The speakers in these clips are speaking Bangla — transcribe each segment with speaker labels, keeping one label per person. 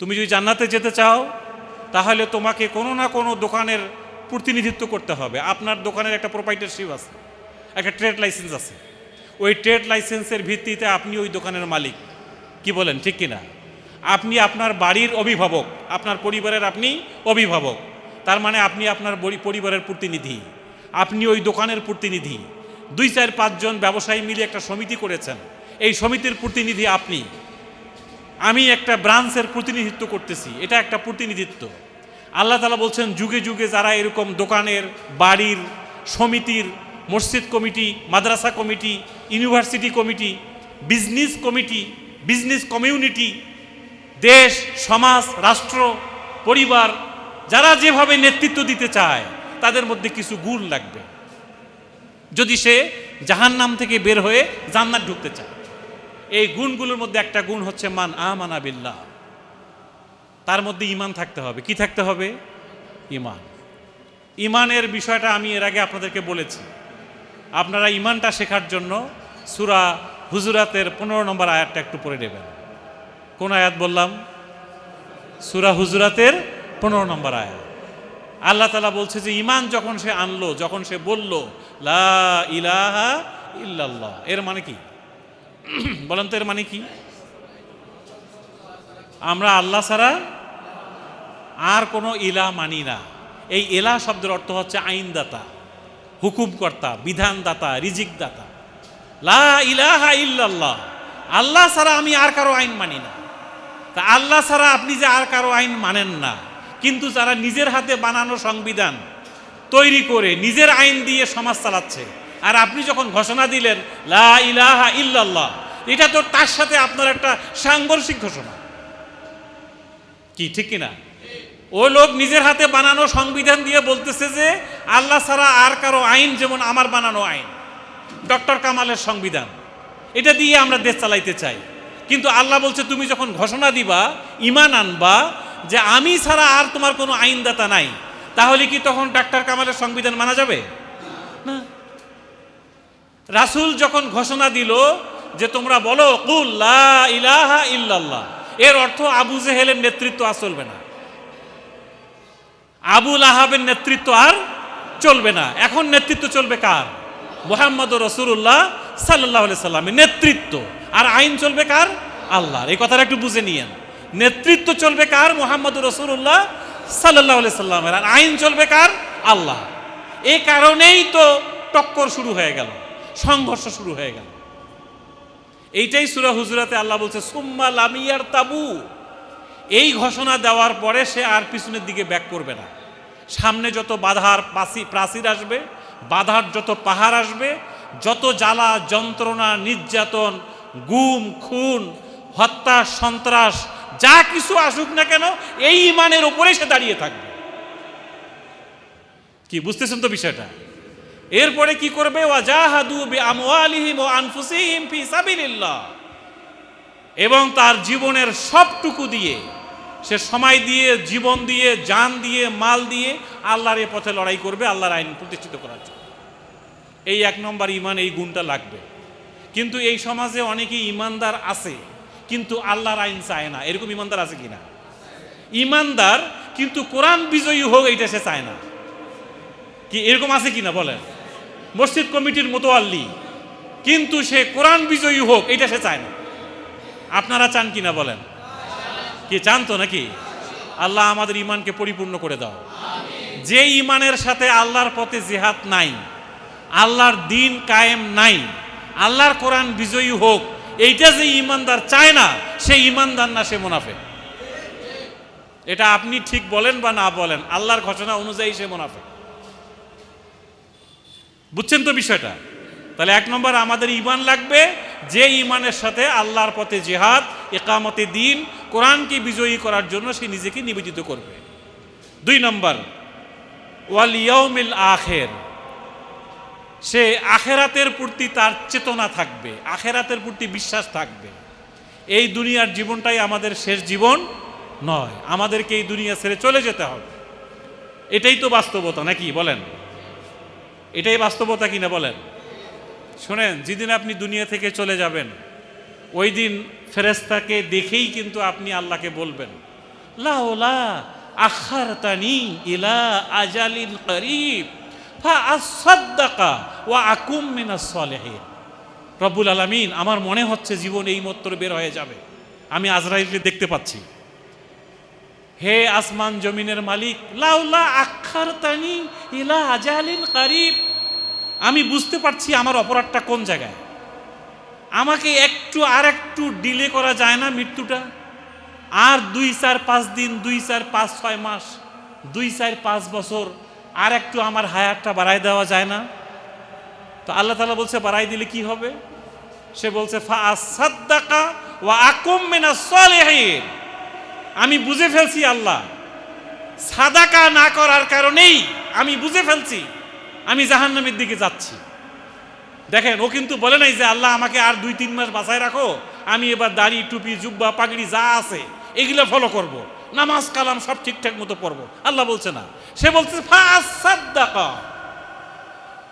Speaker 1: তুমি যদি জান্নাতে যেতে চাও, তাহলে তোমাকে কোনো না কোনো দোকানের প্রতিনিধিত্ব করতে হবে। আপনার দোকানের একটা প্রোপাইটারশিপ আছে, একটা ট্রেড লাইসেন্স আছে। ওই ট্রেড লাইসেন্সের ভিত্তিতে আপনি ওই দোকানের মালিক। কি বলেন, ঠিক কিনা? আপনি আপনার বাড়ির অভিভাবক, আপনার পরিবারের আপনি অভিভাবক। তার মানে আপনি আপনার পরিবারের প্রতিনিধি। আপনি ওই দোকানের প্রতিনিধি। দুই চার পাঁচজন ব্যবসায়ী মিলে একটা সমিতি করেছেন। এই সমিতির প্রতিনিধি আপনি। আমি একটা ব্রাঞ্চের প্রতিনিধিত্ব করতেছি, এটা একটা প্রতিনিধিত্ব। আল্লাহ তালা বলছেন, যুগে যুগে যারা এরকম দোকানের, বাড়ির, সমিতির, মসজিদ কমিটি, মাদ্রাসা committee, university committee, business committee, business community, দেশ, সমাজ, রাষ্ট্র, পরিবার, যারা যেভাবে নেতৃত্ব দিতে চায়, তাদের মধ্যে কিছু গুণ লাগবে। যদি সে জাহান্নাম থেকে বের হয়ে জান্নাত ঢুকতে চায়। এই গুণগুলোর মধ্যে একটা গুণ হচ্ছে মান আমানা বিল্লাহ। তার মধ্যে ইমান থাকতে হবে। কি থাকতে হবে? ইমান ইমানের বিষয়টা আমি এর আগে আপনাদেরকে বলেছি। আপনারা ইমানটা শেখার জন্য সুরা হুজুরাতের পনেরো নম্বর আয়াতটা একটু পড়ে নেবেন। কোন আয়াত বললাম? সুরা হুজুরাতের পনেরো নম্বর আয়াত। আল্লাহ তালা বলছে যে ইমান যখন সে আনলো, যখন সে বলল, লা ইলাহা ইল্লাল্লাহ এর মানে কি? বলেন তো এর মানে কি? আমরা আল্লাহ ছাড়া আর কোনো ইলা মানি না। এই এলা শব্দের অর্থ হচ্ছে আইনদাতা, হুকুমকর্তা, বিধানদাতা, রিজিকদাতা। লা ইলাহা ইল্লাল্লাহ। আল্লাহ ছাড়া আমি আর কারও আইন মানি না। তা আল্লাহ ছাড়া আপনি যে আর কারও আইন মানেন না, কিন্তু যারা নিজের হাতে বানানো সংবিধান তৈরি করে নিজের আইন দিয়ে সমাজ চালাচ্ছে আর আপনি যখন ঘোষণা দিলেন, লা ইলাহা ইল্লাল্লাহ এটা তো তার সাথে আপনার একটা সাংঘর্ষিক ঘোষণা। কি, ঠিক কিনা? ও লোক নিজের হাতে বানানো সংবিধান দিয়ে বলতেছে যে, আল্লাহ ছাড়া আর কারও আইন যেমন আমার বানানো আইন। ডক্টর কামালের সংবিধান। এটা দিয়ে আমরা দেশ চালাইতে চাই। কিন্তু আল্লাহ বলছে, তুমি যখন ঘোষণা দিবা, ইমান আনবা যে আমি ছাড়া আর তোমার কোনো আইনদাতা নাই, তাহলে কি তখন ডাক্তার কামালের সংবিধান মানা যাবে? না। রাসূল যখন ঘোষণা দিল যে তোমরা বলো ইলাহা ইল্লাল্লাহ, এর অর্থ আবু জেহেলের নেতৃত্ব আর চলবে না। আবুল আহাবের নেতৃত্ব আর চলবে না। এখন নেতৃত্ব চলবে কার? মোহাম্মদ রসুল্লাহ সাল্লাহ সাল্লামের নেতৃত্ব। আর আইন চলবে কার? আল্লাহর। এই কথাটা একটু বুঝে নিয়েন। নেতৃত্ব চলবে কার? মোহাম্মদ রসুল্লাহ সাল্লাহ সাল্লামের। আর আইন চলবে কার? আল্লাহ এই কারণেই তো টক্কর শুরু হয়ে গেল। সংঘর্ষ শুরু হয়ে গেল। এইটাই সুরা হুজুরাতে আল্লাহ বলছে, সুম্মা লামিয়ার তাবু এই ঘোষণা দেওয়ার পরে সে আর পিছনের দিকে ব্যাক করবে না। সামনে যত বাধার পাসি প্রাচীর আসবে, বাধার যত পাহাড় আসবে, যত জ্বালা, যন্ত্রণা, নির্যাতন, গুম, খুন, হত্যা, সন্ত্রাস, যা কিছু আসুক না কেন, এই ইমানের উপরে সে দাঁড়িয়ে থাকবে। কি, বুঝতেছেন তো বিষয়টা? এরপরে কি করবে? ওয়াজাহাদু এবং তার জীবনের সবটুকু দিয়ে, সে সময় দিয়ে, জীবন দিয়ে, জান দিয়ে, মাল দিয়ে আল্লাহর এ পথে লড়াই করবে, আল্লাহর আইন প্রতিষ্ঠিত করার জন্য। এই এক নম্বর ইমান এই গুণটা লাগবে। কিন্তু এই সমাজে অনেকেই ইমানদার আছে, কিন্তু আল্লাহর আইন চায় না। এরকম ইমানদার আছে কিনা? ইমানদার কিন্তু কোরআন বিজয়ী হোক, এইটা সে চায় না। কি এরকম আছে কিনা বলেন? মসজিদ কমিটির মোতোয়াল্লি। কিন্তু সে কোরআন বিজয়ী হোক, এটা সে চায় না। আপনারা চান কি না বলেন? কি, চান তো নাকি? আল্লাহ আমাদের ইমানকে পরিপূর্ণ করে দাও। যে ইমানের সাথে আল্লাহর পথে জেহাদ নাই, আল্লাহর দিন কায়েম নাই, আল্লাহর কোরআন বিজয়ী হোক, এইটা যে ইমানদার চায় না, সে ইমানদার না, সে মুনাফে এটা আপনি ঠিক বলেন বা না বলেন, আল্লাহর ঘটনা অনুযায়ী সে মুনাফে বুঝছেন তো বিষয়টা? তাহলে এক নম্বর, আমাদের ইমান লাগবে যে ইমানের সাথে আল্লাহর পথে জেহাদ, একামতে দিন, কোরআনকে বিজয়ী করার জন্য সে নিজেকে নিবেদিত করবে। দুই নম্বর, ওয়াল ইয়ৌমিল আখের, সে আখেরাতের প্রতি তার চেতনা থাকবে, আখেরাতের প্রতি বিশ্বাস থাকবে। এই দুনিয়ার জীবনটাই আমাদের শেষ জীবন নয়, আমাদেরকে এই দুনিয়া ছেড়ে চলে যেতে হবে। এটাই তো বাস্তবতা, নাকি বলেন? এটাই বাস্তবতা কিনা বলেন? শোনেন, যেদিন আপনি দুনিয়া থেকে চলে যাবেন, ওই দিন ফেরেস্তাকে দেখেই কিন্তু আপনি আল্লাহকে বলবেন। লাউলা আখারতানি ইলা আজালিন করিব রব্বুল আলামিন, আমার মনে হচ্ছে জীবন এই মাত্র বের হয়ে যাবে। আমি আজরাইলকে দেখতে পাচ্ছি। হে আসমান জমিনের মালিক, লাউলা আখার তানি ইলা আজালিন কারিব আমি বুঝতে পারছি আমার অপরাধটা কোন জায়গায়। আমাকে একটু আর একটু ডিলে করা যায় না মৃত্যুটা। আর দুই চার পাঁচ দিন, দুই চার পাঁচ ছয় মাস, দুই চার পাঁচ বছর আর একটু আমার হায়ারটা বাড়াই দেওয়া যায় না। তো আল্লাহ তালা বলছে, বাড়াই দিলে কি হবে? সে বলছে আমি বুঝে ফেলছি আল্লাহ। সাদাকা না করার কারণেই আমি বুঝে ফেলছি। আমি জাহান্নামের দিকে যাচ্ছি দেখেন, ও কিন্তু বলে নাই যে আল্লাহ আমাকে আর দুই, তিন মাস বাঁচায় রাখো আমি এবার দাড়ি, টুপি, জুব্বা, পাগড়ি যা আছে, এগুলো ফলো করব। নামাজ, কালাম সব ঠিকঠাক মতো পড়ব আল্লাহ বলছে না সে বলছে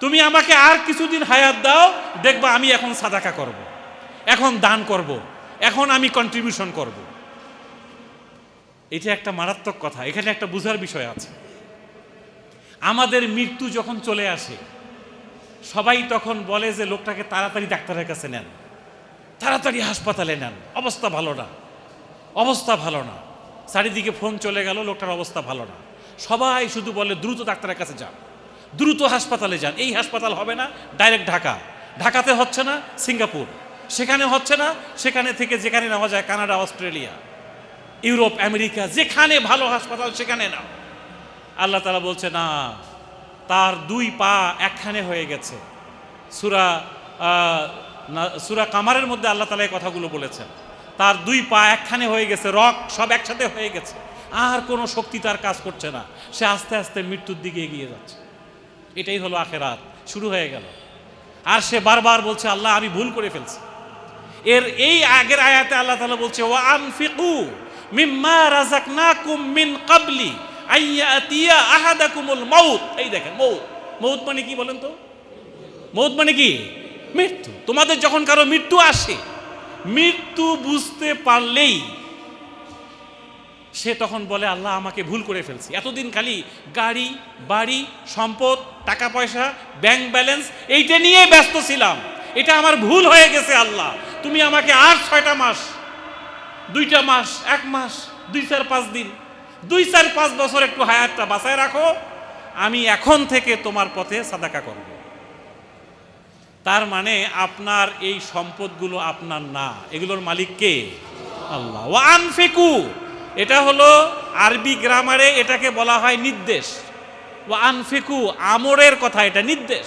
Speaker 1: তুমি আমাকে আর কিছুদিন হায়াত দাও, দেখবা আমি এখন সাদাকা করব। এখন দান করব। এখন আমি কন্ট্রিবিউশন করব। এটা একটা মারাত্মক কথা এখানে একটা বুঝার বিষয় আছে আমাদের মৃত্যু যখন চলে আসে, সবাই তখন বলে যে লোকটাকে তাড়াতাড়ি ডাক্তারের কাছে নেন। তাড়াতাড়ি হাসপাতালে নেন। অবস্থা ভালো না। অবস্থা ভালো না। চারিদিকে ফোন চলে গেল, লোকটার অবস্থা ভালো না। সবাই শুধু বলে, দ্রুত ডাক্তারের কাছে যান। দ্রুত হাসপাতালে যান। এই হাসপাতাল হবে না ডাইরেক্ট ঢাকা। ঢাকাতে হচ্ছে না সিঙ্গাপুর। সেখানে হচ্ছে না, সেখানে থেকে যেখানে নেওয়া যায় কানাডা, অস্ট্রেলিয়া, ইউরোপ, আমেরিকা, যেখানে ভালো হাসপাতাল সেখানে নাও। আল্লাহ তালা বলছে, না, তার দুই পা একখানে হয়ে গেছে। সুরা না- সুরা কামারের মধ্যে আল্লাহ তালা এই কথাগুলো বলেছেন। তার দুই পা একখানে হয়ে গেছে, রক সব একসাথে হয়ে গেছে। আর কোনো শক্তি তার কাজ করছে না। সে আস্তে আস্তে মৃত্যুর দিকে এগিয়ে যাচ্ছে। এটাই হলো আখেরাত। শুরু হয়ে গেল। আর সে বারবার বলছে, আল্লাহ, আমি ভুল করে ফেলছি। এর এই আগের আয়াতে আল্লাহ তাআলা বলছে, ওয়া আনফিকু মিম্মা রাযাকনাকুম মিন ক্বাবলি। আইয়াতিয়া আহাদাকুমুল মাউত। এই দেখেন মৌত মৌত মানে কি বলেন তো? মৌত মানে কি? মৃত্যু। তোমাদের যখন কারও মৃত্যু আসে, মৃত্যু বুঝতে পারলেই সে তখন বলে, আল্লাহ, আমাকে ভুল করে ফেলছি। এতদিন খালি গাড়ি, বাড়ি, সম্পদ, টাকা পয়সা ব্যাংক ব্যালেন্স এইটা নিয়ে ব্যস্ত ছিলাম। এটা আমার ভুল হয়ে গেছে, আল্লাহ। তুমি আমাকে আর ছয়টা মাস, দুইটা মাস, এক মাস, দুই চার পাঁচ দিন দুই চার পাঁচ বছর একটু হায়াতটা বাঁচায় রাখো, আমি এখন থেকে তোমার পথে সাদাকা করব। তার মানে আপনার এই সম্পদগুলো আপনার না। এগুলোর মালিক কে? আল্লাহ। ও আনফিকু, এটা হলো আরবি গ্রামারে এটাকে বলা হয় নির্দেশ। ও আনফিকু, আমরের কথা, এটা নির্দেশ।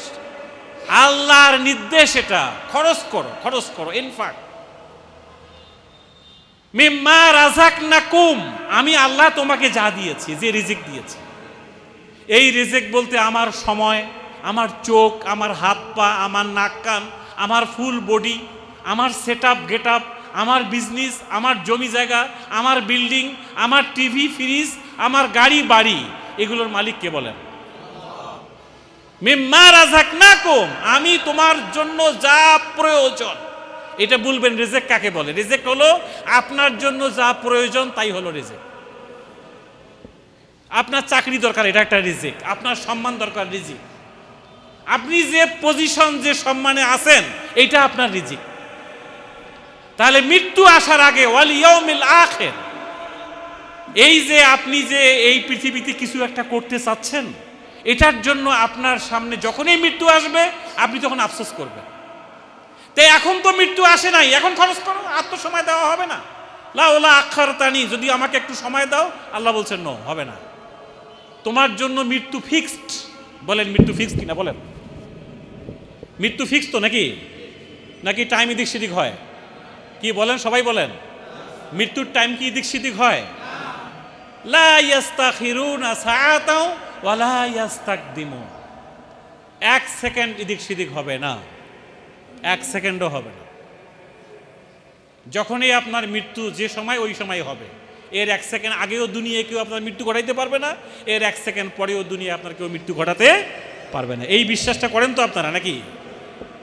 Speaker 1: আল্লাহর নির্দেশ এটা। খরচ করো খরচ করো ইনফাক্ট নাকুম আমি আল্লাহ তোমাকে যা দিয়েছি, যে রিজিক দিয়েছি। এই রিজিক বলতে আমার সময়, আমার চোখ, আমার হাত পা, আমার নাক, কান, আমার ফুল বডি, আমার সেট আপ গেট আপ আমার বিজনেস, আমার জমি জায়গা, আমার বিল্ডিং, আমার টিভি, ফ্রিজ, আমার গাড়ি, বাড়ি। এগুলোর মালিক কে বলেন? মিম্মা রাজাক নাকুম আমি তোমার জন্য যা প্রয়োজন এটা বলবেন রেজেক কাকে বলে? রেজেক হলো আপনার জন্য যা প্রয়োজন তাই হলো রেজেক আপনার চাকরি দরকার, এটা একটা রিজিক আপনার সম্মান দরকার রিজিক আপনি যে পজিশন যে সম্মানে আছেন, এটা আপনার রিজিক তাহলে মৃত্যু আসার আগে, ওয়াল আখির, এই যে আপনি যে এই পৃথিবীতে কিছু একটা করতে চাচ্ছেন, এটার জন্য আপনার সামনে যখনই মৃত্যু আসবে, আপনি তখন আফসোস করবেন। তাই এখন তো মৃত্যু আসে নাই, এখন খরচ করো, আর তো সময় দেওয়া হবে না। লাউলা আখার তানি যদি আমাকে একটু সময় দাও, আল্লাহ বলছেন নো হবে না। তোমার জন্য মৃত্যু ফিক্সড বলেন, মৃত্যু ফিক্সড কিনা? বলেন। মৃত্যু ফিক্সড তো নাকি? নাকি টাইম এদিক সেদিক হয়? কি বলেন, সবাই বলেন। মৃত্যুর টাইম কি এদিক সেদিক হয়? এক সেকেন্ড এদিক সেদিক হবে না। এক সেকেন্ডও হবে না। যখনই আপনার মৃত্যু যে সময়, ওই সময় হবে। এর এক সেকেন্ড আগেও দুনিয়ায় কেউ আপনার মৃত্যু ঘটাইতে পারবে না, এর এক সেকেন্ড পরেও দুনিয়া আপনার কেউ মৃত্যু ঘটাতে পারবে না। এই বিশ্বাসটা করেন তো আপনারা নাকি?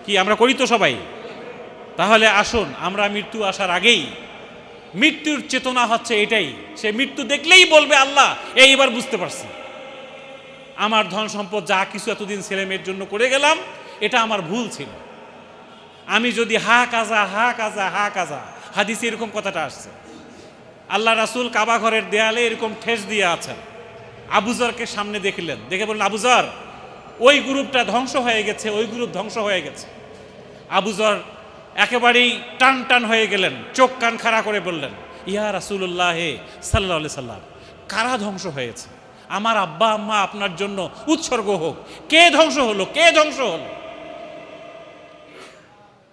Speaker 1: কি আমরা করি তো সবাই? তাহলে আসুন, আমরা মৃত্যু আসার আগেই, মৃত্যুর চেতনা হচ্ছে এটাই। সে মৃত্যু দেখলেই বলবে, আল্লাহ, এই এবার বুঝতে পারছি। আমার ধন সম্পদ যা কিছু এতদিন ছেলে মেয়ের জন্য করে গেলাম, এটা আমার ভুল ছিল। আমি যদি হা কাজা হা কাজা হা কাজা, হাদিসে এরকম কথাটা আসছে। আল্লাহ রাসুল কাবা ঘরের দেয়ালে এরকম ঠেস দিয়ে আছেন। আবুজরকে সামনে দেখলেন। দেখে বললেন আবুজর ওই গ্রুপটা ধ্বংস হয়ে গেছে, ওই গ্রুপ ধ্বংস হয়ে গেছে। আবুজর একেবারেই টান টান হয়ে গেলেন, চোখ কান খাড়া করে বললেন, ইয়া রাসুল্লাহ হে সাল্লাহ সাল্লাম, কারা ধ্বংস হয়েছে? আমার আব্বা, আম্মা আপনার জন্য উৎসর্গ হোক। কে ধ্বংস হলো? কে ধ্বংস হলো?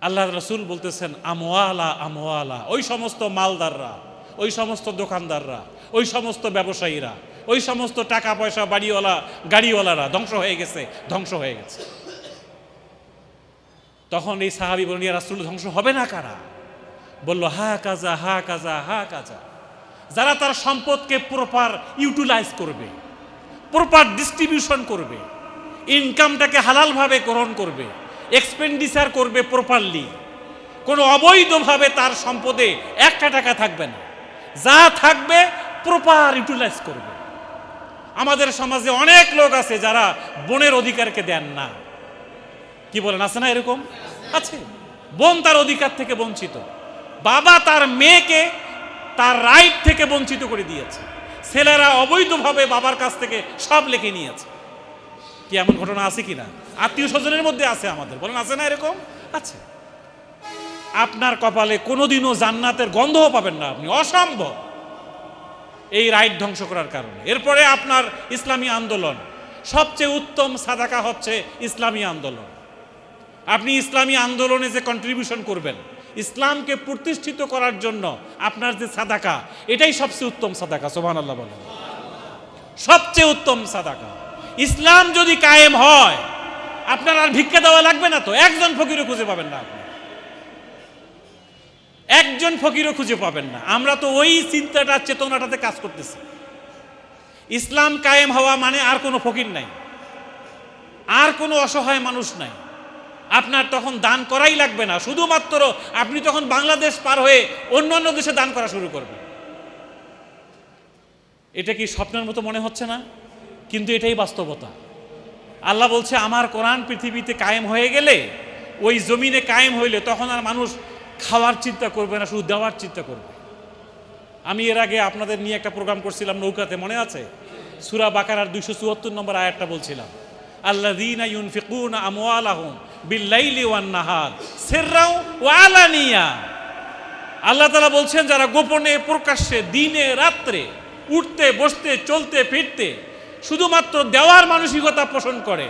Speaker 1: আল্লাহ রসুল বলতেছেন, আমওয়ালা আমওয়ালা। ওই সমস্ত মালদাররা, ওই সমস্ত দোকানদাররা, ওই সমস্ত ব্যবসায়ীরা, ওই সমস্ত টাকা পয়সা বাড়িওয়ালা, গাড়িওয়ালারা ধ্বংস হয়ে গেছে, ধ্বংস হয়ে গেছে। তখন এই সাহাবি বলিয়া রাসুল, ধ্বংস হবে না কারা? বলল, হা কাজা হা কাজা হা কাজা। যারা তার সম্পদকে প্রপার ইউটিলাইজ করবে প্রপার ডিস্ট্রিবিউশন করবে ইনকামটাকে হালালভাবে গ্রহণ করবে এক্সপেন্ডিচার করবে প্রপারলি কোনো অবৈধভাবে তার সম্পদে একটা টাকা থাকবে না। যা থাকবে প্রপার ইউটিলাইজ করবে। আমাদের সমাজে অনেক লোক আছে যারা বনের অধিকারকে দেন না। কি বলেন, আছে না এরকম? আছে। বোন তার অধিকার থেকে বঞ্চিত। বাবা তার মেয়েকে তার রাইট থেকে বঞ্চিত করে দিয়েছে। ছেলেরা অবৈধভাবে বাবার কাছ থেকে সব লেখে নিয়েছে। কি এমন ঘটনা আছে কি না আত্মীয় স্বজনের মধ্যে আছে আমাদের। বলেন, আছে না এরকম? আছে। আপনার কপালে কোনোদিনও জান্নাতের গন্ধও পাবেন না আপনি, অসম্ভব। এই রাইট ধ্বংস করার কারণে। এরপরে আপনার ইসলামী আন্দোলন। সবচেয়ে উত্তম সাদাকা হচ্ছে ইসলামী আন্দোলন। আপনি ইসলামী আন্দোলনে যে কন্ট্রিবিউশন করবেন, ইসলামকে প্রতিষ্ঠিত করার জন্য আপনার যে সাদাকা, এটাই সবচেয়ে উত্তম সাদাকা সোহান আল্লাহ বলেন। সবচেয়ে উত্তম সাদাকা। ইসলাম যদি কায়েম হয়, আপনার আর ভিক্ষা দেওয়া লাগবে না তো? একজন ফকিরও খুঁজে পাবেন না আপনি। একজন ফকিরও খুঁজে পাবেন না। আমরা তো ওই চিন্তাটা, চেতনাটাতে কাজ করতেছি। ইসলাম কায়েম হওয়া মানে আর কোনো ফকির নাই। আর কোনো অসহায় মানুষ নাই। আপনার তখন দান করাই লাগবে না। শুধুমাত্র আপনি তখন বাংলাদেশ পার হয়ে অন্যান্য দেশে দান করা শুরু করবেন। এটা কি স্বপ্নের মতো মনে হচ্ছে না? কিন্তু এটাই বাস্তবতা। আল্লাহ বলছে, আমার কোরআন পৃথিবীতে কায়েম হয়ে গেলে, ওই জমিনে কায়েম হইলে তখন আর মানুষ খাওয়ার চিন্তা করবে না, শুধু দেওয়ার চিন্তা করবে। আমি এর আগে আপনাদের নিয়ে একটা প্রোগ্রাম করছিলাম নৌকাতে, মনে আছে? সুরা বাকারার দুইশো চুয়াত্তর নম্বর আয়াতটা বলছিলাম। আল্লাহ দিন ওয়ান নাহার সিররাও আল্লাহ তাআলা বলছেন, যারা গোপনে প্রকাশ্যে দিনে রাত্রে উঠতে, বসতে, চলতে, ফিরতে শুধুমাত্র দেওয়ার মানসিকতা পোষণ করে।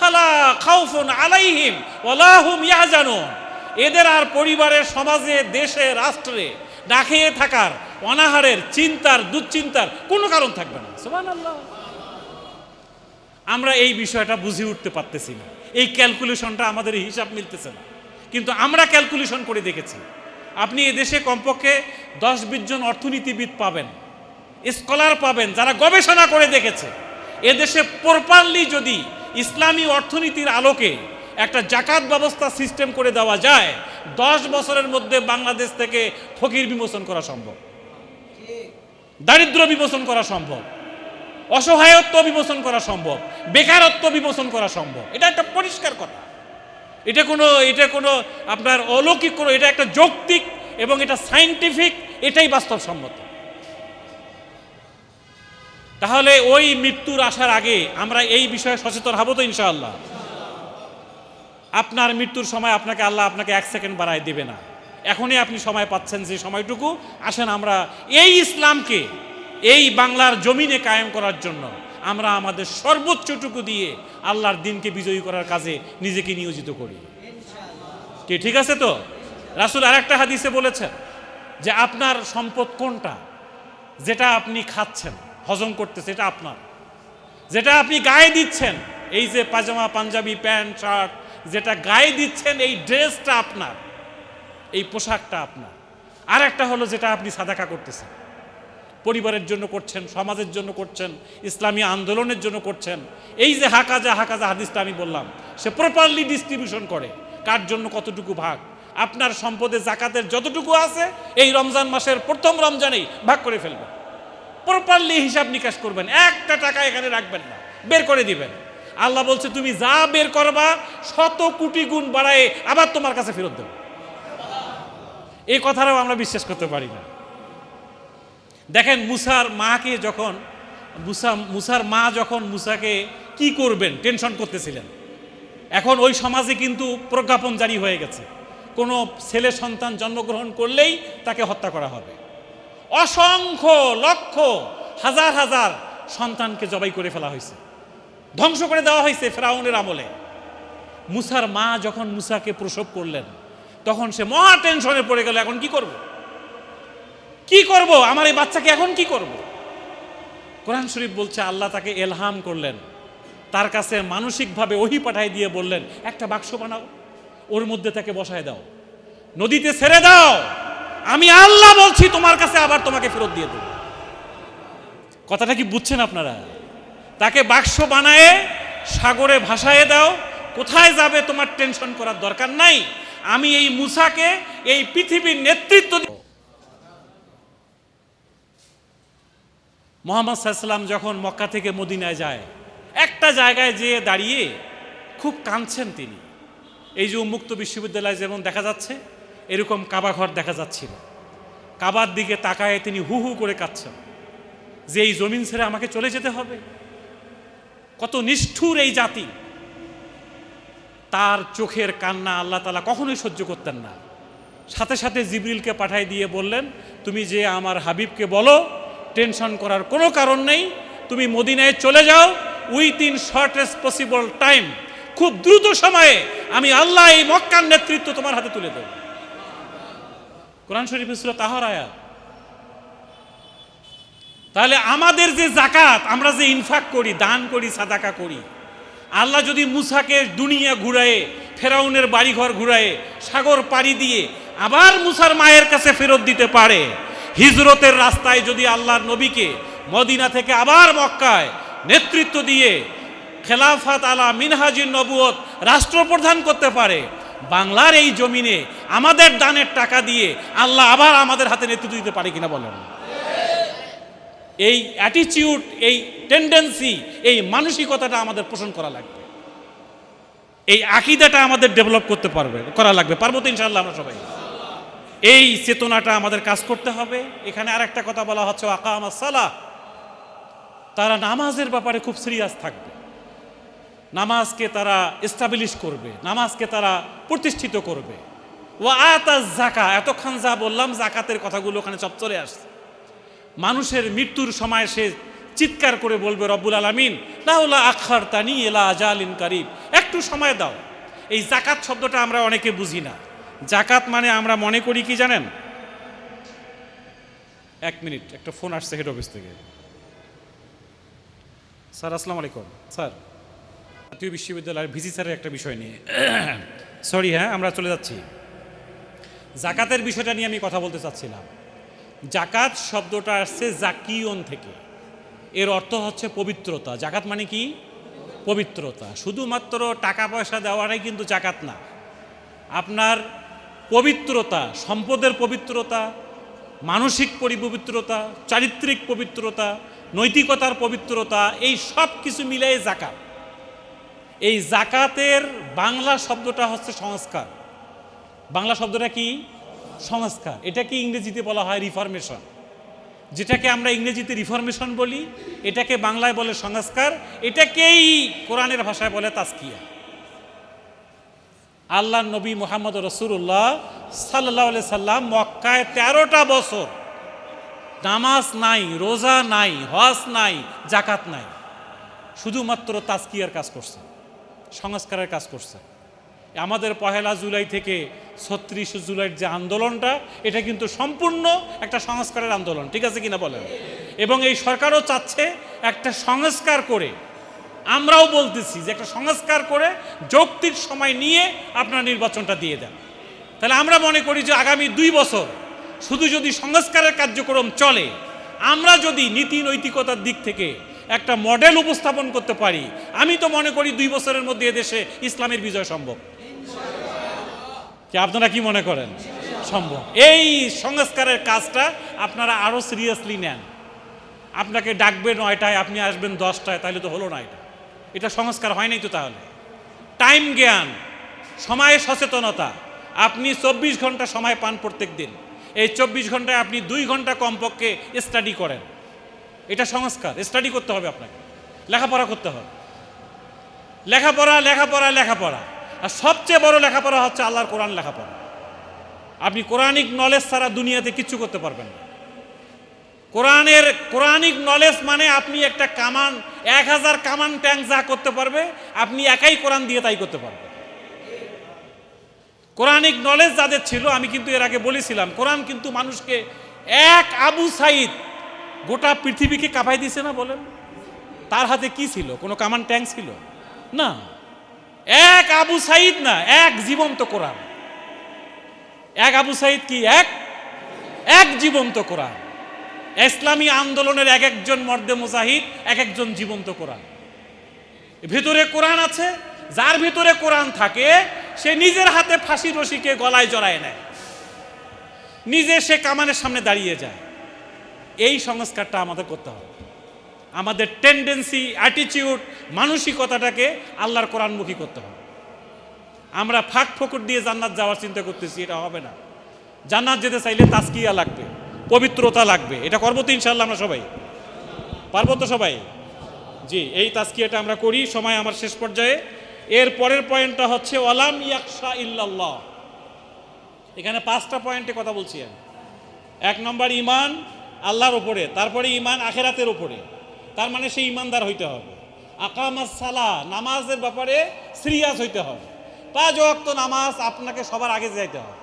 Speaker 1: ফালা খাউফুন আলাইহিম ওয়ালা হুম ইয়াহজানুন। এদের আর পরিবারের সমাজে, দেশে, রাষ্ট্রে না খেয়ে থাকার অনাহারের চিন্তার, দুশ্চিন্তার কোনো কারণ থাকবে না। সুবহানাল্লাহ। আমরা এই বিষয়টা বুঝে উঠতে পারতেছি না। এই ক্যালকুলেশনটা আমাদের হিসাব মিলতেছে না। কিন্তু আমরা ক্যালকুলেশন করে দেখেছি। আপনি এদেশে কমপক্ষে দশ বিশ জন অর্থনীতিবিদ পাবেন। স্কলার পাবেন, যারা গবেষণা করে দেখেছে। এদেশে প্রপারলি যদি ইসলামী অর্থনীতির আলোকে একটা জাকাত ব্যবস্থা সিস্টেম করে দেওয়া যায়, দশ বছরের মধ্যে বাংলাদেশ থেকে ফকির বিমোচন করা সম্ভব। দারিদ্র বিমোচন করা সম্ভব। অসহায়ত্ব বিমোচন করা সম্ভব। বেকারত্ব বিমোচন করা সম্ভব। এটা একটা পরিষ্কার কথা। এটা কোনো এটা কোনো আপনার অলৌকিক কোনো, এটা একটা যৌক্তিক এবং এটা সাইন্টিফিক এটাই বাস্তবসম্মত। তাহলে ওই মৃত্যুর আসার আগে আমরা এই বিষয়ে সচেতন হব তো ইনশাআল্লাহ। আপনার মৃত্যুর সময় আপনাকে আল্লাহ আপনাকে এক সেকেন্ড বাড়ায় দেবে না। এখনই আপনি সময় পাচ্ছেন যে সময়টুকু। আসেন আমরা এই ইসলামকে, এই বাংলার জমিনে কায়েম করার জন্য আমরা আমাদের সর্বোচ্চটুকু দিয়ে আল্লাহর দিনকে বিজয়ী করার কাজে নিজেকে নিয়োজিত করি। কি, ঠিক আছে তো? রাসুল আরেকটা হাদিসে বলেছেন যে আপনার সম্পদ কোনটা? যেটা আপনি খাচ্ছেন। হজম করতেছে, এটা আপনার। যেটা আপনি গায়ে দিচ্ছেন, এই যে পাজামা, পাঞ্জাবি, প্যান্ট, শার্ট, যেটা গায়ে দিচ্ছেন, এই ড্রেসটা আপনার, এই পোশাকটা আপনার। আর একটা হলো যেটা আপনি সাদাকা করতেছেন। পরিবারের জন্য করছেন, সমাজের জন্য করছেন, ইসলামী আন্দোলনের জন্য করছেন। এই যে হাকাজা হাকাজা হাদিসটা আমি বললাম, সে প্রপারলি ডিস্ট্রিবিউশন করে। কার জন্য কতটুকু ভাগ? আপনার সম্পদে জাকাতের যতটুকু আছে, এই রমজান মাসের প্রথম রমজানেই ভাগ করে ফেলবেন প্রপারলি হিসাব নিকাশ করবেন। একটা টাকা এখানে রাখবেন না। বের করে দিবেন। আল্লাহ বলছে, তুমি যা বের করবা, শত কোটি গুণ বাড়ায় আবার তোমার কাছে ফেরত দেবো। এই কথাটাও আমরা বিশ্বাস করতে পারি না। দেখেন, মুসার মাকে যখন, মুসা, মুসার মা যখন মুসাকে কি করবেন, টেনশন করতেছিলেন। এখন ওই সমাজে কিন্তু প্রজ্ঞাপন জারি হয়ে গেছে। কোনো ছেলে সন্তান জন্মগ্রহণ করলেই তাকে হত্যা করা হবে। অসংখ্য লক্ষ, হাজার হাজার সন্তানকে জবাই করে ফেলা হয়েছে। ধ্বংস করে দেওয়া হয়েছে ফেরাউনের আমলে। মুসার মা যখন মুসাকে প্রসব করলেন, তখন সে মহা টেনশনে পড়ে গেল, এখন কি করব? কি করব? আমার এই বাচ্চাকে এখন কি করব? কোরআন শরীফ বলছে, আল্লাহ তাকে এলহাম করলেন। তার কাছে মানসিকভাবে ওহি পাঠাই দিয়ে বললেন, একটা বাক্স বানাও, ওর মধ্যে তাকে বসায় দাও। নদীতে ছেড়ে দাও আমি আল্লাহ বলছি, তোমার কাছে আবার তোমাকে ফেরত দিয়ে দেব। কথাটা কি বুঝছেন আপনারা? তাকে বাক্স বানায়, সাগরে ভাসায় দাও, কোথায় যাবে তোমার টেনশন করার দরকার নাই। আমি এই মুসাকে, এই পৃথিবীর নেতৃত্ব। মোহাম্মদ সাল্লাম যখন মক্কা থেকে মদিনায় যায়, একটা জায়গায় যেয়ে দাঁড়িয়ে খুব কাঁদছেন তিনি। এই যে উন্মুক্ত বিশ্ববিদ্যালয় যেমন দেখা যাচ্ছে এরকম কাবাঘর দেখা যাচ্ছিল। কাবার দিকে তাকায় তিনি হু হু করে কাঁদছেন। যে এই জমিন ছেড়ে আমাকে চলে যেতে হবে? কত নিষ্ঠুর এই জাতি। তার চোখের কান্না আল্লাহ তালা কখনোই সহ্য করতেন না। সাথে সাথে জিবরিলকে পাঠাই দিয়ে বললেন, তুমি যে আমার হাবিবকে বলো, টেনশন করার কোনো কারণ নেই। তুমি মদিনায় চলে যাও। Within shortest possible time. খুব দ্রুত সময়ে আমি আল্লাহ এই মক্কার নেতৃত্ব তোমার হাতে তুলে দেব। কোরআন শরীফ ছিল তাহার আয়াত। তাহলে আমাদের যে জাকাত আমরা যে ইনফাক করি, দান করি, সাদাকা করি, আল্লাহ যদি মুসাকে দুনিয়া ঘুরায়ে, ফেরাউনের বাড়িঘর ঘুরায়ে, সাগর পাড়ি দিয়ে আবার মুসার মায়ের কাছে ফেরত দিতে পারে, হিজরতের রাস্তায় যদি আল্লাহর নবীকে মদিনা থেকে আবার মক্কায় নেতৃত্ব দিয়ে খেলাফাত আলা মিনহাজির নবুয়ত রাষ্ট্রপ্রধান করতে পারে বাংলার এই জমিনে আমাদের দানের টাকা দিয়ে আল্লাহ আবার আমাদের হাতে নেতৃত্ব দিতে পারে কিনা বলেন। এই অ্যাটিটিউড এই টেন্ডেন্সি এই মানসিকতাটা আমাদের পোষণ করা লাগবে। এই আকিদাটা আমাদের ডেভেলপ করতে পারবে, করা লাগবে। পারব তো ইনশাল্লাহ আমরা সবাই। এই চেতনাটা আমাদের কাজ করতে হবে। এখানে আর একটা কথা বলা হচ্ছে আকাম সালাহ। তারা নামাজের ব্যাপারে খুব সিরিয়াস থাকবে। নামাজকে তারা এস্টাবলিশ করবে, নামাজকে তারা প্রতিষ্ঠিত করবে। ও আতাজ জাকা এতক্ষণ যা বললাম জাকাতের কথাগুলো ওখানে সব চলে আসছে। মানুষের মৃত্যুর সময় সে চিৎকার করে বলবে, রব্বুল আলমিন, লাউলা আখার তানি এলা আজালিন কারিব। একটু সময় দাও। এই জাকাত শব্দটা আমরা অনেকে বুঝি না। জাকাত মানে আমরা মনে করি কি জানেন? এক মিনিট, একটা ফোন আসছে হেড অফিস থেকে। স্যার, আসসালামু আলাইকুম। স্যার জাতীয় বিশ্ববিদ্যালয়ের ভিসি স্যারের একটা বিষয় নিয়ে। সরি হ্যাঁ আমরা চলে যাচ্ছি। জাকাতের বিষয়টা নিয়ে আমি কথা বলতে চাচ্ছিলাম। জাকাত শব্দটা আসছে জাকিয়ন থেকে। এর অর্থ হচ্ছে পবিত্রতা। জাকাত মানে কি? পবিত্রতা। শুধুমাত্র টাকা পয়সা দেওয়াটাই কিন্তু জাকাত না। আপনার পবিত্রতা, সম্পদের পবিত্রতা, মানসিক পরিপবিত্রতা, চারিত্রিক পবিত্রতা, নৈতিকতার পবিত্রতা, এই সব কিছু মিলাই জাকাত। এই জাকাতের বাংলা শব্দটা হচ্ছে সংস্কার। বাংলা শব্দটা কি? সংস্কার। এটাকে ইংরেজিতে বলা হয় রিফরমেশন যেটাকে আমরা ইংরেজিতে রিফরমেশন বলি, এটাকে বাংলায় বলে সংস্কার, এটাকেই কোরআনের ভাষায় বলে তাস্কিয়া আল্লাহ নবী মোহাম্মদ রসুল্লাহ সাল্লাহ সাল্লাম মক্কায় তেরোটা বছর নামাজ নাই, রোজা নাই, হজ নাই, জাকাত নাই। শুধুমাত্র তাস্কিয়ার কাজ করছে। সংস্কারের কাজ করছে। আমাদের পহেলা জুলাই থেকে ছত্রিশ জুলাইয়ের যে আন্দোলনটা, এটা কিন্তু সম্পূর্ণ একটা সংস্কারের আন্দোলন, ঠিক আছে কিনা বলেন? এবং এই সরকারও চাচ্ছে একটা সংস্কার করে, আমরাও বলতেছি যে একটা সংস্কার করে যৌক্তিক সময় নিয়ে আপনার নির্বাচনটা দিয়ে দেন। তাহলে আমরা মনে করি যে আগামী দুই বছর শুধু যদি সংস্কারের কার্যক্রম চলে, আমরা যদি নীতি নৈতিকতার দিক থেকে একটা মডেল উপস্থাপন করতে পারি। আমি তো মনে করি দুই বছরের মধ্যে এদেশে ইসলামের বিজয় সম্ভব। কি আপনারা কি মনে করেন? সম্ভব। এই সংস্কারের কাজটা আপনারা আরও সিরিয়াসলি নেন। আপনাকে ডাকবে নয়টায়, আপনি আসবেন দশটায়, তাহলে তো হলো না এটা এটা সংস্কার হয় নাই তো তাহলে? টাইম জ্ঞান, সময় সচেতনতা। আপনি চব্বিশ ঘণ্টা সময় পান প্রত্যেক দিন এই চব্বিশ ঘন্টায় আপনি দুই ঘণ্টা কমপক্ষে স্টাডি করেন। এটা সংস্কার স্টাডি করতে হবে আপনাকে। লেখাপড়া করতে হবে। লেখাপড়া লেখাপড়া লেখাপড়া। আর সবচেয়ে বড় লেখাপড়া হচ্ছে আল্লাহর কোরআন লেখাপড়া। আপনি কোরআনিক নলেজ ছাড়া দুনিয়াতে কিচ্ছু করতে পারবেন না। কোরআনের, কোরআনিক নলেজ মানে আপনি একটা কামান, এক হাজার কামান ট্যাঙ্ক যা করতে পারবে, আপনি একাই কোরআন দিয়ে তাই করতে পারবেন। কোরআনিক নলেজ যাদের ছিল, আমি কিন্তু এর আগে বলেছিলাম, কোরআন কিন্তু মানুষকে এক আবু সাইদ গোটা পৃথিবীকে কাঁপাই দিছে না বলেন? তার হাতে কি ছিল? কোনো কামান ট্যাঙ্ক ছিল? না। এক আবু সাইদ না, এক জীবন্ত কোরআন। এক আবু সাইদ কি এক? এক জীবন্ত কোরআন। ইসলামী আন্দোলনের এক একজন মর্দে মুজাহিদ, এক একজন জীবন্ত কোরআন। ভিতরে কোরআন আছে, যার ভিতরে কোরআন থাকে, সে নিজের হাতে ফাঁসি রশিকে গলায় জড়ায় নেয়। নিজে সে কামানের সামনে দাঁড়িয়ে যায়। এই সংস্কারটা আমাদের করতে হবে। আমাদের টেন্ডেন্সি অ্যাটিটিউড মানসিকতাটাকে আল্লাহর কোরআনমুখী করতে হবে। আমরা ফাঁক ফকর দিয়ে জান্নাত যাওয়ার চিন্তা করতেছি, এটা হবে না। জান্নাত যেতে চাইলে তাস্কিয়া লাগবে, পবিত্রতা লাগবে। এটা করব তো ইনশাল্লাহ আমরা সবাই। পারব তো সবাই? জি, এই তাস্কিয়াটা আমরা করি, সময় আমার শেষ পর্যায়ে। এর পরের পয়েন্টটা হচ্ছে, ওয়ালাম ইয়াকশা ইল্লাল্লাহ। এখানে পাঁচটা পয়েন্টে কথা বলছি আমি। এক নম্বর ইমান আল্লাহর ওপরে তারপরে ইমান আখেরাতের ওপরে তার মানে সেই ইমানদার হইতে হবে। আকামাস সালা, নামাজের ব্যাপারে সিরিয়াস হইতে হবে। পাঁচ ওয়াক্ত নামাজ আপনাকে সবার আগে যাইতে হবে।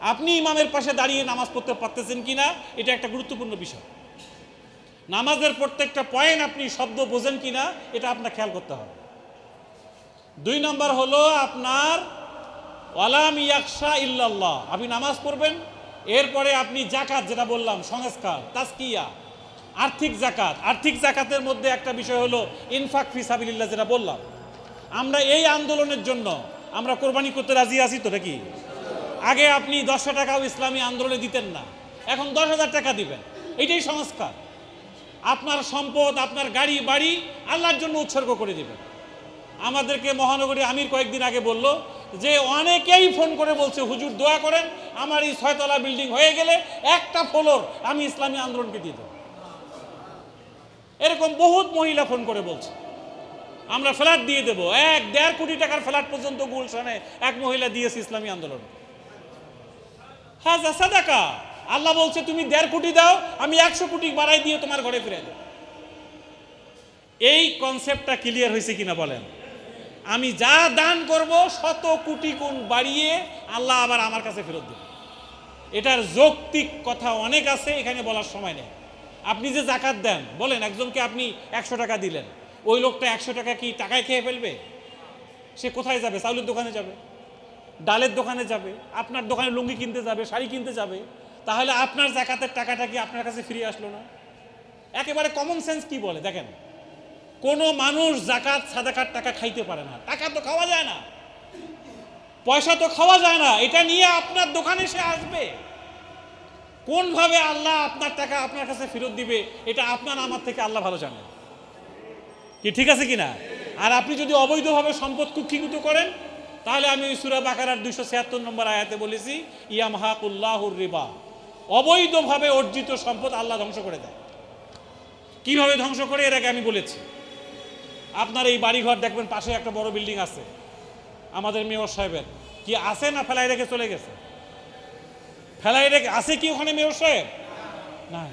Speaker 1: আপনি ইমামের পাশে দাঁড়িয়ে নামাজ পড়তে পারতেছেন কি না এটা একটা গুরুত্বপূর্ণ বিষয়। নামাজের প্রত্যেকটা পয়েন্ট আপনি শব্দ বোঝেন কি না এটা আপনার খেয়াল করতে হবে। দুই নম্বর হলো আপনার, ওয়ালাম ইয়াকশা ইল্লাল্লাহ। আপনি নামাজ পড়বেন এরপরে আপনি জাকাত যেটা বললাম, সংস্কার তাস্কিয়া আর্থিক জাকাত। আর্থিক জাকাতের মধ্যে একটা বিষয় হলো ইনফাক ফিসাবিল্লাহ যেটা বললাম। আমরা এই আন্দোলনের জন্য আমরা কোরবানি করতে রাজি আছি তো নাকি? আগে আপনি দশশো টাকাও ইসলামী আন্দোলনে দিতেন না, এখন দশ হাজার টাকা দিবেন। এটাই সংস্কার। আপনার সম্পদ, আপনার গাড়ি, বাড়ি আল্লাহর জন্য উৎসর্গ করে দিবেন। আমাদেরকে মহানগরী আমির কয়েকদিন আগে বলল যে অনেকেই ফোন করে বলছে, হুজুর, দোয়া করেন, আমার এই ছয়তলা বিল্ডিং হয়ে গেলে একটা ফ্লোর আমি ইসলামী আন্দোলনকে দিয়ে দেবো। এরকম বহুত মহিলা ফোন করে বলছে। আমরা ফ্ল্যাট দিয়ে দেব, এক দেড় কোটি টাকার ফ্ল্যাট পর্যন্ত গুলশানে এক মহিলা দিয়েছে ইসলামী আন্দোলন। হাজা সাদাকা, আল্লাহ বলছে তুমি দেড় কোটি দাও, আমি একশো কোটি বাড়াই দিয়ে তোমার ঘরে ফিরে দেব। এই কনসেপ্টটা ক্লিয়ার হয়েছে কিনা বলেন? আমি যা দান করব শত কোটি গুণ বাড়িয়ে আল্লাহ আবার আমার কাছে ফেরত দেবে। এটার যৌক্তিক কথা অনেক আছে, এখানে বলার সময় নেই। আপনি যে জাকাত দেন, বলেন একজনকে আপনি একশো টাকা দিলেন, ওই লোকটা একশো টাকা কি টাকায় খেয়ে ফেলবে? সে কোথায় যাবে? চাউলের দোকানে যাবে? ডালের দোকানে যাবে? আপনার দোকানে লুঙ্গি কিনতে যাবে? শাড়ি কিনতে যাবে? তাহলে আপনার জাকাতের টাকাটা কি আপনার কাছে ফিরে আসলো না? একেবারে কমন সেন্স কি বলে? দেখেন কোনো মানুষ জাকাত, সাদাকার টাকা খাইতে পারে না। টাকা তো খাওয়া যায় না। পয়সা তো খাওয়া যায় না। এটা নিয়ে আপনার দোকানে সে আসবে। কোনভাবে আল্লাহ আপনার টাকা আপনার কাছে ফেরত দিবে, এটা আপনার আমার থেকে আল্লাহ ভালো জানে। কি ঠিক আছে কিনা? আর আপনি যদি অবৈধভাবে সম্পদ কুক্ষিগত করেন, তাহলে আমি সুরা বাকারার দুইশো ছিয়াত্তর নম্বর আয়াতে বলেছি ইয়াম হাকুল্লাহুর রিবা। অবৈধভাবে অর্জিত সম্পদ আল্লাহ ধ্বংস করে দেয়। কীভাবে ধ্বংস করে? এর আগে আমি বলেছি। আপনার এই বাড়িঘর দেখবেন, পাশে একটা বড় বিল্ডিং আছে। আমাদের মেয়র সাহেবের। কি আছে না ফেলাই রেখে চলে গেছে? ফেলাই রেখে আছে কি ওখানে মেয়র সাহেব? নাই।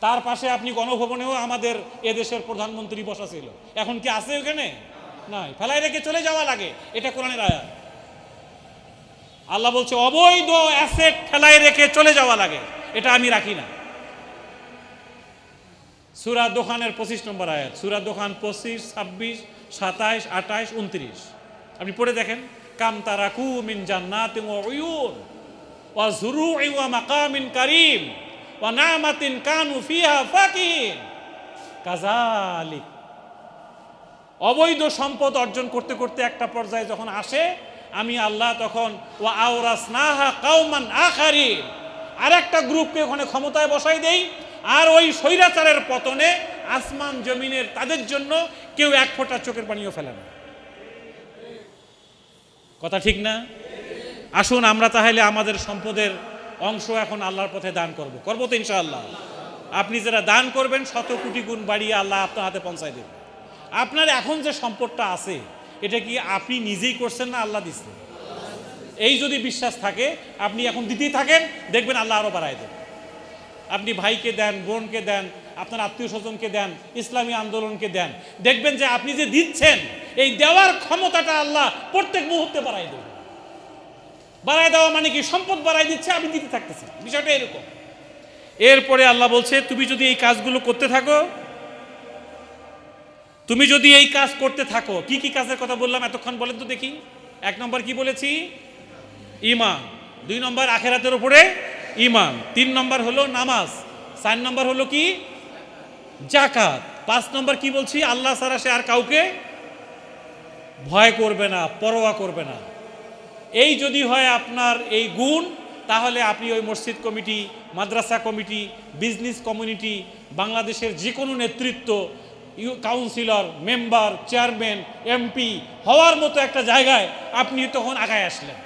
Speaker 1: তার পাশে আপনি গণভবনেও আমাদের এদেশের প্রধানমন্ত্রী বসা ছিল। এখন কি আছে ওখানে? নাই। ফেলাই রেখে চলে যাওয়া লাগে। এটা কোরআনের আয়াত। আল্লাহ বলছে, অবৈধ অ্যাসেট ফেলাই রেখে চলে যাওয়া লাগে। এটা আমি রাখি না। সুরা দোকানের পঁচিশ নম্বর আয়াত। সুরা দোকান পঁচিশ, ছাব্বিশ, সাতাইশ, আঠাইশ, উনত্রিশ। আপনি পড়ে দেখেন, কাম তারাকু মিন জান্নাত উয়ুন, ওয়া জুরু ওয়া মাকামিন কারিম, ওয়া নামাতিন কানু ফিহা ফাকিহিন। কাজালিক অবৈধ সম্পদ অর্জন করতে করতে একটা পর্যায়ে যখন আসে, আমি আল্লাহ তখন ও আওরাস নাহা কাউমান আখারি আর একটা গ্রুপকে ওখানে ক্ষমতায় বসাই দেই আর ওই স্বৈরাচারের পতনে আসমান জমিনের তাদের জন্য কেউ এক ফোঁটা চোখের পানিও ফেলে না। কথা ঠিক না? আসুন, আমরা তাহলে আমাদের সম্পদের অংশ এখন আল্লাহর পথে দান করব। করব তো ইনশাআল্লাহ। আপনি যারা দান করবেন, শত কোটি গুণ বাড়িয়ে আল্লাহ আপনার হাতে পৌঁছায় দেবেন। আপনার এখন যে সম্পদটা আছে, এটা কি আপনি নিজেই করছেন না আল্লাহ দিচ্ছেন? এই যদি বিশ্বাস থাকে, আপনি এখন দিতেই থাকেন, দেখবেন আল্লাহ আরও বাড়ায় দেবেন। আপনি ভাইকে দেন, বোনকে দেন, আপনার আত্মীয় স্বজনকে দেন, ইসলামী আন্দোলনকে দেন। দেখবেন যে আপনি যে দিচ্ছেন, এই দেওয়ার ক্ষমতাটা আল্লাহ প্রত্যেক মুহূর্তে বাড়াই দেবেন বাড়াই দেওয়া মানে কি? সম্পদ বাড়াই দিচ্ছে, আমি দিতে থাকতেছি। বিষয়টা এরকম। এরপরে আল্লাহ বলছে, তুমি যদি এই কাজগুলো করতে থাকো, তুমি যদি এই কাজ করতে থাকো। কি কি কাজের কথা বললাম এতক্ষণ বলেন তো দেখি। এক নম্বর কি বলেছি? ইমা দুই নম্বর আখেরাতের উপরে ইমান। তিন নম্বর হলো নামাজ। চার নম্বর হলো কি? জাকাত পাঁচ নম্বর কি বলছি? আল্লাহ ছাড়া সে আর কাউকে ভয় করবে না, পরোয়া করবে না। এই যদি হয় আপনার এই গুণ, তাহলে আপনি ওই মসজিদ কমিটি, মাদ্রাসা কমিটি, বিজনেস কমিউনিটি, বাংলাদেশের যে কোনো নেতৃত্ব কাউন্সিলর, মেম্বার, চেয়ারম্যান, এমপি, হওয়ার মতো একটা জায়গায় আপনি তখন আগায় আসলেন।